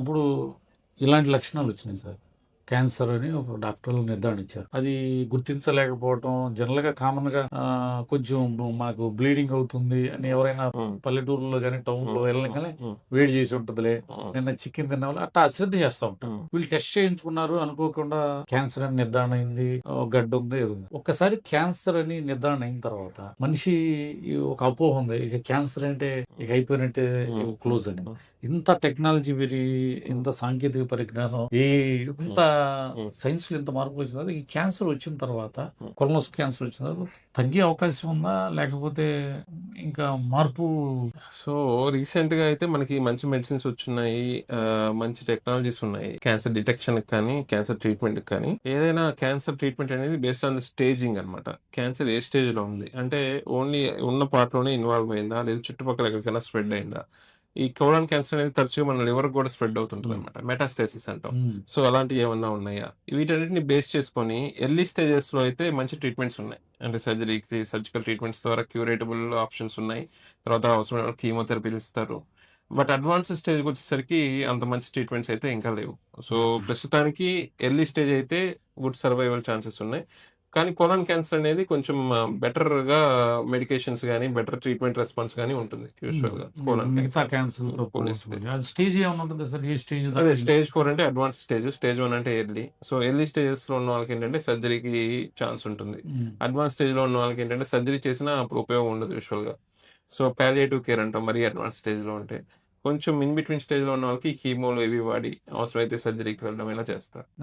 అప్పుడు ఇలాంటి లక్షణాలు వచ్చినాయి సార్. క్యాన్సర్ అని ఒక డాక్టర్లు నిర్ధారణ ఇచ్చారు అది గుర్తించలేకపోవటం జనరల్గా కామన్గా కొంచెం మాకు బ్లీడింగ్ అవుతుంది అని ఎవరైనా పల్లెటూరులో కానీ టౌన్లో వెళ్ళగానే ఉమ్, వేడి చేసి ఉంటుందిలే. నిన్న చికెన్ తిన్న వాళ్ళు అట్లా అశ్రద్ధ చేస్తూ ఉంటాం. ఉమ్, వీళ్ళు టెస్ట్ చేయించుకున్నారు అనుకోకుండా క్యాన్సర్ అని నిర్ధారణ అయింది గడ్డ ఉంది ఏది ఉంది. ఒక్కసారి క్యాన్సర్ అని నిర్ధారణ అయిన తర్వాత మనిషి ఒక అపోహ ఉంది ఇక క్యాన్సర్ అంటే ఇక అయిపోయినట్టే క్లోజ్ అని. ఇంత టెక్నాలజీ పెరిగి ఇంత సాంకేతిక పరిజ్ఞానం ఈ ఇంత ఉమ్. సైన్స్లో ఇంత మార్పు వచ్చిన తర్వాత ఈ క్యాన్సర్ వచ్చిన తర్వాత. కొలనోస్ క్యాన్సర్ వచ్చిన తర్వాత తగ్గే అవకాశం ఉందా? లేకపోతే ఇంకా మార్పు సో రీసెంట్గా అయితే మనకి మంచి మెడిసిన్స్ వచ్చున్నాయి మంచి టెక్నాలజీస్ ఉన్నాయి. క్యాన్సర్ డిటెక్షన్ కానీ క్యాన్సర్ ట్రీట్మెంట్ కానీ. ఏదైనా క్యాన్సర్ ట్రీట్మెంట్ అనేది బేస్డ్ ఆన్ ద స్టేజింగ్ అన్నమాట. క్యాన్సర్ ఏ స్టేజ్లో ఉంది? అంటే ఓన్లీ ఉన్న part లోనే ఇన్వాల్వ్ అయిందా? లేదా చుట్టుపక్కల ఎక్కడికైనా స్ప్రెడ్ అయిందా? ఈ కోలాన్ క్యాన్సర్ అనేది తరచుగా మన లివర్ కూడా స్ప్రెడ్ అవుతుంటుంది అనమాట మెటాస్టేసిస్ అంటాం. ఉమ్, సో అలాంటివి ఏమన్నా ఉన్నాయా? వీటన్నిటిని బేస్ చేసుకొని ఎర్లీ స్టేజెస్లో అయితే మంచి ట్రీట్మెంట్స్ ఉన్నాయి. అంటే సర్జరీకి సర్జికల్ ట్రీట్మెంట్స్ ద్వారా క్యూరేటబుల్ ఆప్షన్స్ ఉన్నాయి. తర్వాత అవసరమైన కీమోథెరపీలు ఇస్తారు. బట్ అడ్వాన్స్ స్టేజ్కి వచ్చేసరికి అంత మంచి ట్రీట్మెంట్స్ అయితే ఇంకా లేవు. సో ప్రస్తుతానికి ఎర్లీ స్టేజ్ అయితే గుడ్ సర్వైవల్ ఛాన్సెస్ ఉన్నాయి. కానీ కొలాన్ క్యాన్సర్ అనేది కొంచెం బెటర్గా మెడికేషన్స్ కానీ బెటర్ ట్రీట్మెంట్ రెస్పాన్స్ కానీ ఉంటుంది యూజువల్గా కోలాన్ మిగతా క్యాన్సర్. తో పోలిస్తే. పోలిస్తే స్టేజ్ ఏమైనా ఉంటుంది సార్? ఏ స్టేజ్ అదే స్టేజ్ ఫోర్ అంటే అడ్వాన్స్ స్టేజ్ స్టేజ్ వన్ అంటే ఎర్లీ. సో ఎర్లీ స్టేజెస్లో ఉన్న వాళ్ళకి ఏంటంటే సర్జరీకి ఛాన్స్ ఉంటుంది. అడ్వాన్స్ స్టేజ్లో ఉన్న వాళ్ళకి ఏంటంటే సర్జరీ చేసినా అప్పుడు ఉపయోగం ఉండదు యూజువల్గా. సో పాలియేటివ్ కేర్ అంటాం మరీ అడ్వాన్స్ స్టేజ్లో ఉంటే. కొంచెం ఇన్ బిట్వీన్ స్టేజ్లో ఉన్న వాళ్ళకి కీమోలు ఇవి వాడి అవసరమైతే సర్జరీకి వెళ్ళడం ఇలా చేస్తారు?